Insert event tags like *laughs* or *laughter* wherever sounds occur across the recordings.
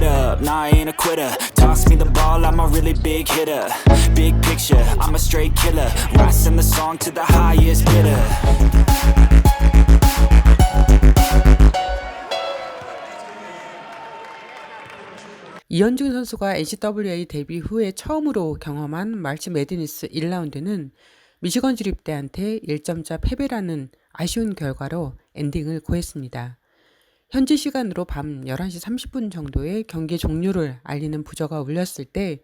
Get up, nah I ain't a quitter Toss me the ball, I'm a really big hitter Big picture, I'm a straight killer Rising the song to the highest bidder 이현중 선수가 NCAA 데뷔 후에 처음으로 경험한 말치 매드니스 1라운드는 미시건 주립대한테 1점차 패배라는 아쉬운 결과로 엔딩을 고했습니다. 현지 시간으로 밤 11시 30분 정도에 경기 종료를 알리는 부저가 울렸을 때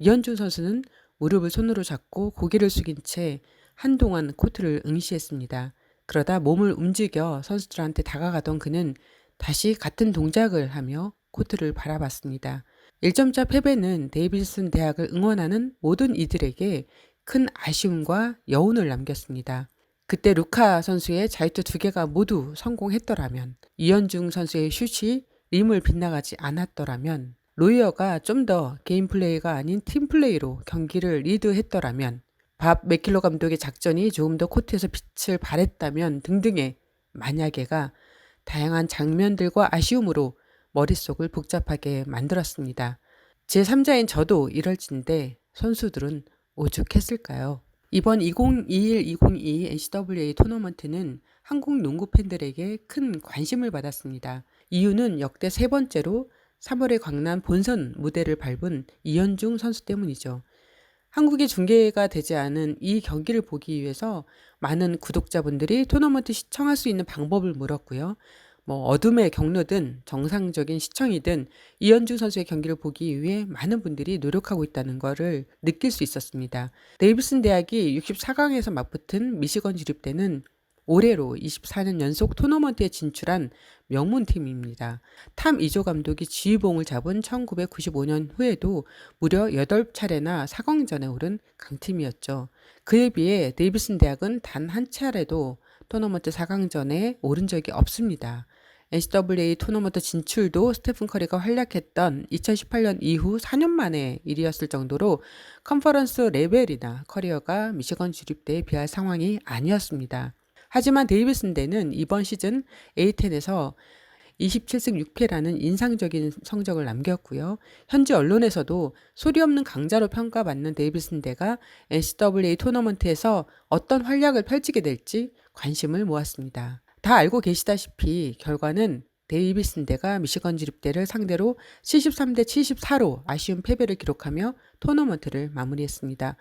이현중 선수는 무릎을 손으로 잡고 고개를 숙인 채 한동안 코트를 응시했습니다. 그러다 몸을 움직여 선수들한테 다가가던 그는 다시 같은 동작을 하며 코트를 바라봤습니다. 1점차 패배는 데이비슨 대학을 응원하는 모든 이들에게 큰 아쉬움과 여운을 남겼습니다. 그때 루카 선수의 자유투 두 개가 모두 성공했더라면, 이현중 선수의 슛이 림을 빗나가지 않았더라면, 로이어가 좀 더 개인 플레이가 아닌 팀 플레이로 경기를 리드했더라면, 밥 맥킬로 감독의 작전이 조금 더 코트에서 빛을 발했다면 등등의 만약에가 다양한 장면들과 아쉬움으로 머릿속을 복잡하게 만들었습니다. 제3자인 저도 이럴진데 선수들은 오죽했을까요? 이번 2021-2022 NCAA 토너먼트는 한국 농구 팬들에게 큰 관심을 받았습니다. 이유는 역대 세 번째로 3월에 광란 본선 무대를 밟은 이현중 선수 때문이죠. 한국의 중계가 되지 않은 이 경기를 보기 위해서 많은 구독자분들이 토너먼트 시청할 수 있는 방법을 물었고요. 뭐 어둠의 경로든 정상적인 시청이든 이현주 선수의 경기를 보기 위해 많은 분들이 노력하고 있다는 것을 느낄 수 있었습니다. 데이비슨 대학이 64강에서 맞붙은 미시건 주립대는 올해로 24년 연속 토너먼트에 진출한 명문팀입니다. 탐 이조 감독이 지휘봉을 잡은 1995년 후에도 무려 8차례나 4강전에 오른 강팀이었죠. 그에 비해 데이비슨 대학은 단 한 차례도 토너먼트 4강전에 오른 적이 없습니다. NCAA 토너먼트 진출도 스테픈 커리가 활약했던 2018년 이후 4년 만에 일이었을 정도로 컨퍼런스 레벨이나 커리어가 미시건 주립대에 비할 상황이 아니었습니다. 하지만 데이비슨 대는 이번 시즌 A10에서 27승 6패라는 인상적인 성적을 남겼고요. 현지 언론에서도 소리 없는 강자로 평가받는 데이비슨 대가 NCAA 토너먼트에서 어떤 활약을 펼치게 될지 관심을 모았습니다. 다 알고 계시다시피 결과는 데이비슨 대가 미시건 주립대를 상대로 73대 74로 아쉬운 패배를 기록하며 토너먼트를 마무리했습니다.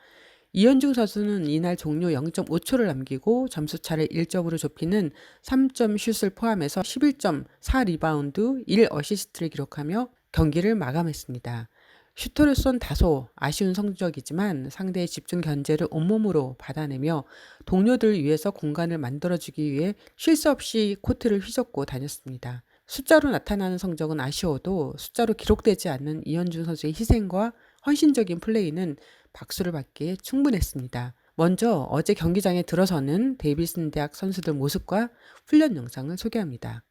이현중 선수는 이날 종료 0.5초를 남기고 점수차를 1점으로 좁히는 3점 슛을 포함해서 11.4 리바운드 1 어시스트를 기록하며 경기를 마감했습니다. 슈터로선 다소 아쉬운 성적이지만 상대의 집중 견제를 온몸으로 받아내며 동료들을 위해서 공간을 만들어주기 위해 쉴 새 없이 코트를 휘젓고 다녔습니다. 숫자로 나타나는 성적은 아쉬워도 숫자로 기록되지 않는 이현준 선수의 희생과 헌신적인 플레이는 박수를 받기에 충분했습니다. 먼저 어제 경기장에 들어서는 데이비슨 대학 선수들 모습과 훈련 영상을 소개합니다.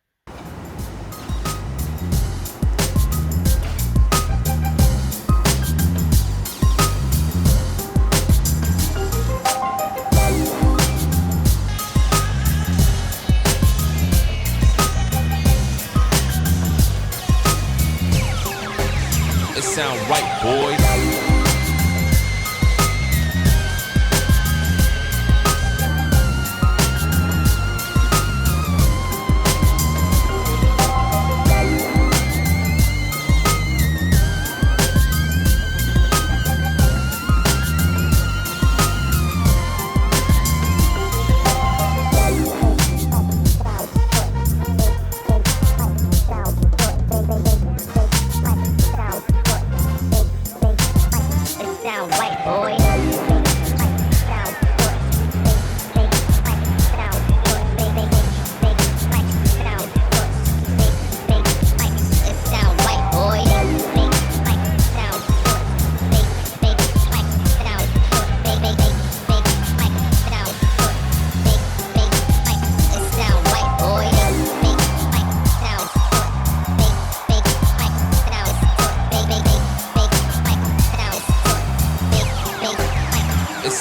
Right, boys. Sound white, boy.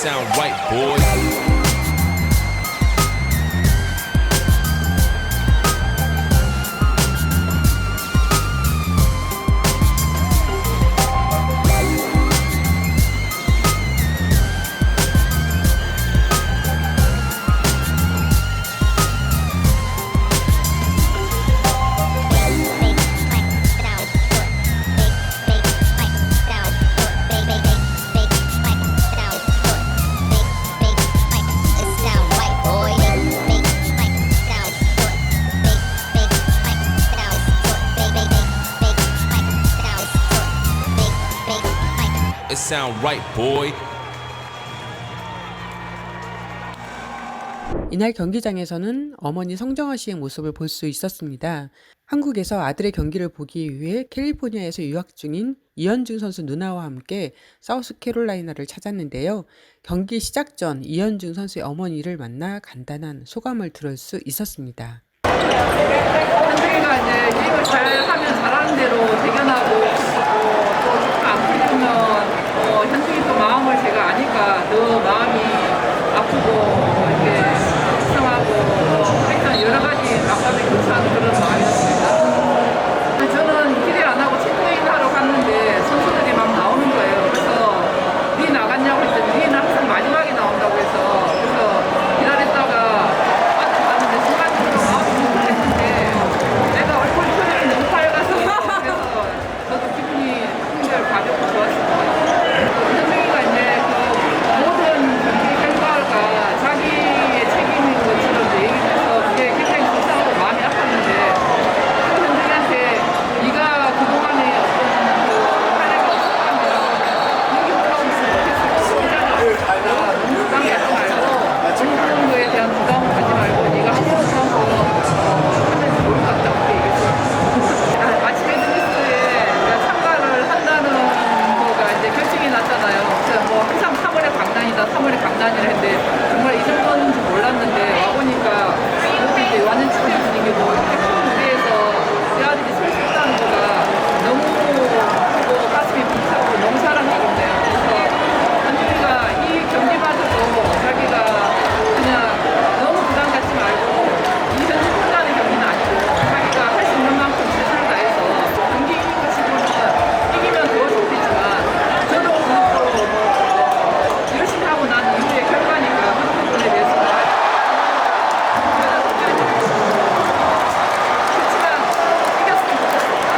Sound right, boys. It sound right, boy. 이날 경기장에서는 어머니 성정아 씨의 모습을 볼 수 있었습니다. 한국에서 아들의 경기를 보기 위해 캘리포니아에서 유학 중인 이현중 선수 누나와 함께 사우스캐롤라이나를 찾았는데요. 경기 시작 전 이현중 선수의 어머니를 만나 간단한 소감을 들을 수 있었습니다. 현중이가 이제 게임을 잘 하면 잘하는 대로 대견하고 어, 또 조금 안 풀리면 어, 현중이 또 마음을 제가 아니까 더 마음이 아프고 어, 이렇게 속상하고 어, 하여튼 여러 가지 낙관을 교차하는 그런 마음이었습니다. 저는 기대 안 하고 체크인 하러 갔는데 선수들이 막 나오는 거예요. 그래서 니 나갔냐고 했더니 니는 항상 마지막에 나온다고 해서 그래서 기다렸다가 앞에 갔는데 순간적으로 마음이 불편했는데 내가 얼굴 표정이 너무 밝아서 그래서 저도 기분이 한결 가볍고 좋았습니다. 현명이가 이제 그 모든 경기 결과가 자기의 책임인 것처럼 이제 얘기를 해서 그게 굉장히 속상하고 마음이 아팠는데 또 현정이한테 네가 그동안에 어떤 그 할애가 없었다면 여기 올라오지 못했을 거잖아. 너무 부담 갖지 말고 어느 정도에 대한 부담을 가지 말고 네가 한번 하고 어, 하면 좋을 것 같다 그렇게 얘기했어요. 아, 아침에 뉴스에 참가를 한다는 거가 이제 결정이 났잖아요. 그래서 뭐 항상 3월에 강단이다, 3월에 강단이라 했는데 정말 이 정도인지 몰랐는데 와보니까 여기 이제 완전치 분위기고 태풍 무대에서 내 아들이 설 수 있다는 거가 너무 크고 가슴이 벅차고 너무 사랑스럽네요. 그래서 한준이가 이 경기마저도 자기가 그냥 너무 부담 갖지 말고 이 현지 혼자는 경기는 아니고 자기가 할 수 있는 만큼 최선을 다해서 경기 이긴 것이고는 이기면 더 좋겠지만 저도 그것도 뭐 열심히 하고 난 이후의 결과니까 그 부분에 대해서 그렇지만 이겼으면 좋겠습니다.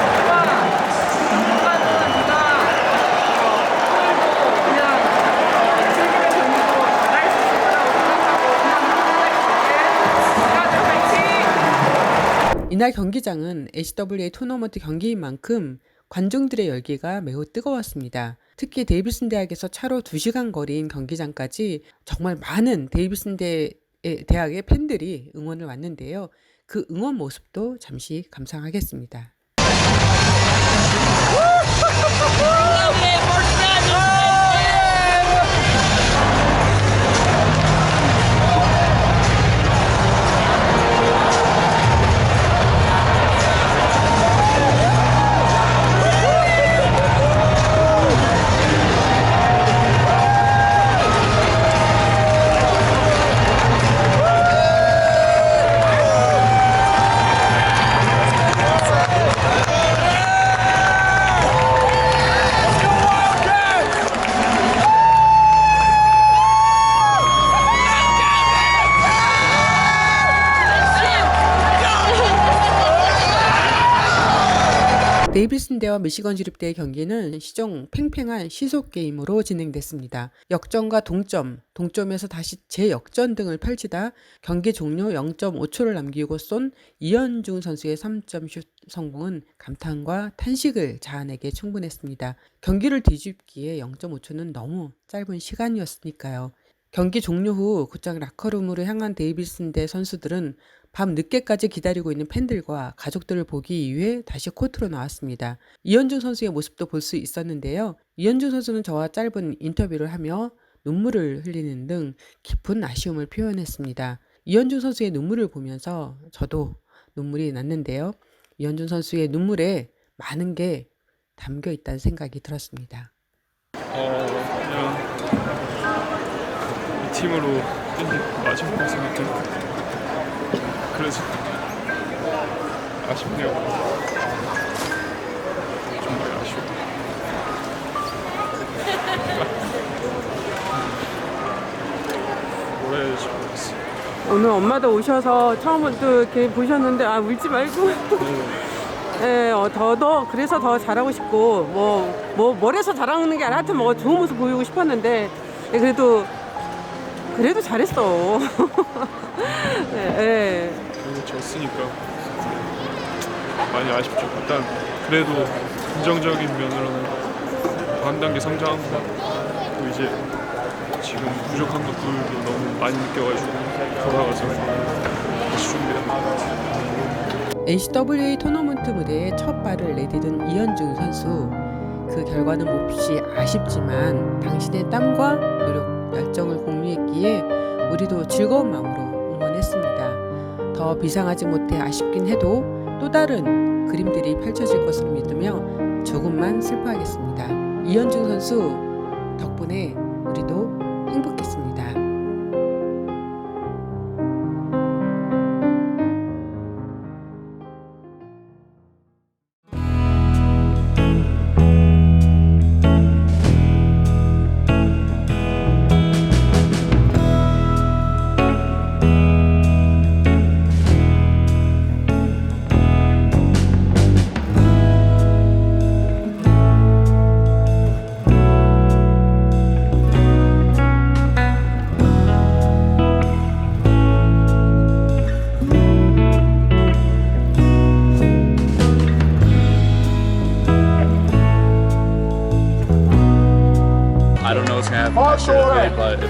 하지만 엄마는 네가 오늘도 그냥 즐기는 경기도 잘할 수 있을 거라고 생각하고 그냥 응원해줄게. 다들 화 이날 경기장은 HWA 토너먼트 경기인 만큼 관중들의 열기가 매우 뜨거웠습니다. 특히 데이비슨 대학에서 차로 2시간 거리인 경기장까지 정말 많은 데이비슨 대- 대학의 팬들이 응원을 왔는데요. 그 응원 모습도 잠시 감상하겠습니다. 데이비슨대와 미시건 주립대의 경기는 시종 팽팽한 시속 게임으로 진행됐습니다. 역전과 동점, 동점에서 다시 재역전 등을 펼치다 경기 종료 0.5초를 남기고 쏜 이현중 선수의 3점 슛 성공은 감탄과 탄식을 자아내게 충분했습니다. 경기를 뒤집기에 0.5초는 너무 짧은 시간이었으니까요. 경기 종료 후 곧장 라커룸으로 향한 데이비슨 대 선수들은 밤 늦게까지 기다리고 있는 팬들과 가족들을 보기 위해 다시 코트로 나왔습니다. 이현중 선수의 모습도 볼 수 있었는데요. 이현중 선수는 저와 짧은 인터뷰를 하며 눈물을 흘리는 등 깊은 아쉬움을 표현했습니다. 이현중 선수의 눈물을 보면서 저도 눈물이 났는데요. 이현중 선수의 눈물에 많은 게 담겨 있다는 생각이 들었습니다. 어 그냥 이 팀으로 마지막 생각했고 그래서 아쉽네요. 정말 아쉬워. 해야 될지 모르겠어. 오늘 엄마도 오셔서 처음부터 이렇게 보셨는데 아 울지 말고 *laughs* 예, 어, 더, 더, 그래서 더 잘하고 싶고, 뭐, 뭐, 뭘해서 잘하는 게 아니라 하여튼 뭐 좋은 모습 보이고 싶었는데, 예, 그래도, 그래도 잘했어. *laughs* 예, 예. 졌으니까 많이 아쉽죠. 일단 그래도 긍정적인 면으로는 더한 단계 성장한 것 같고 이제 지금 부족한 것들도 너무 많이 느껴가지고 돌아가서 다시 같아요. NCWA 토너먼트 무대에 첫 발을 내디딘 이현중 선수. 그 결과는 몹시 아쉽지만 당신의 땀과 노력, 열정을 공유했기에 우리도 즐거운 마음으로. 더 비상하지 못해 아쉽긴 해도 또 다른 그림들이 펼쳐질 것으로 믿으며 조금만 슬퍼하겠습니다. 이현중 선수 덕분에 우리도 행복했습니다.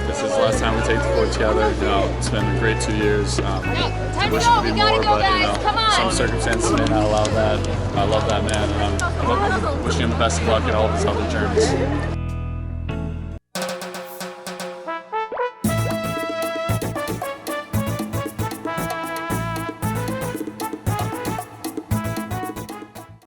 This is the last time we take the floor together, you know, it's been a great two years. Um, I wish could be more, but you know, some circumstances may not allow that. I love that man, and I'm, I'm wishing him the best of luck in all of his other journeys.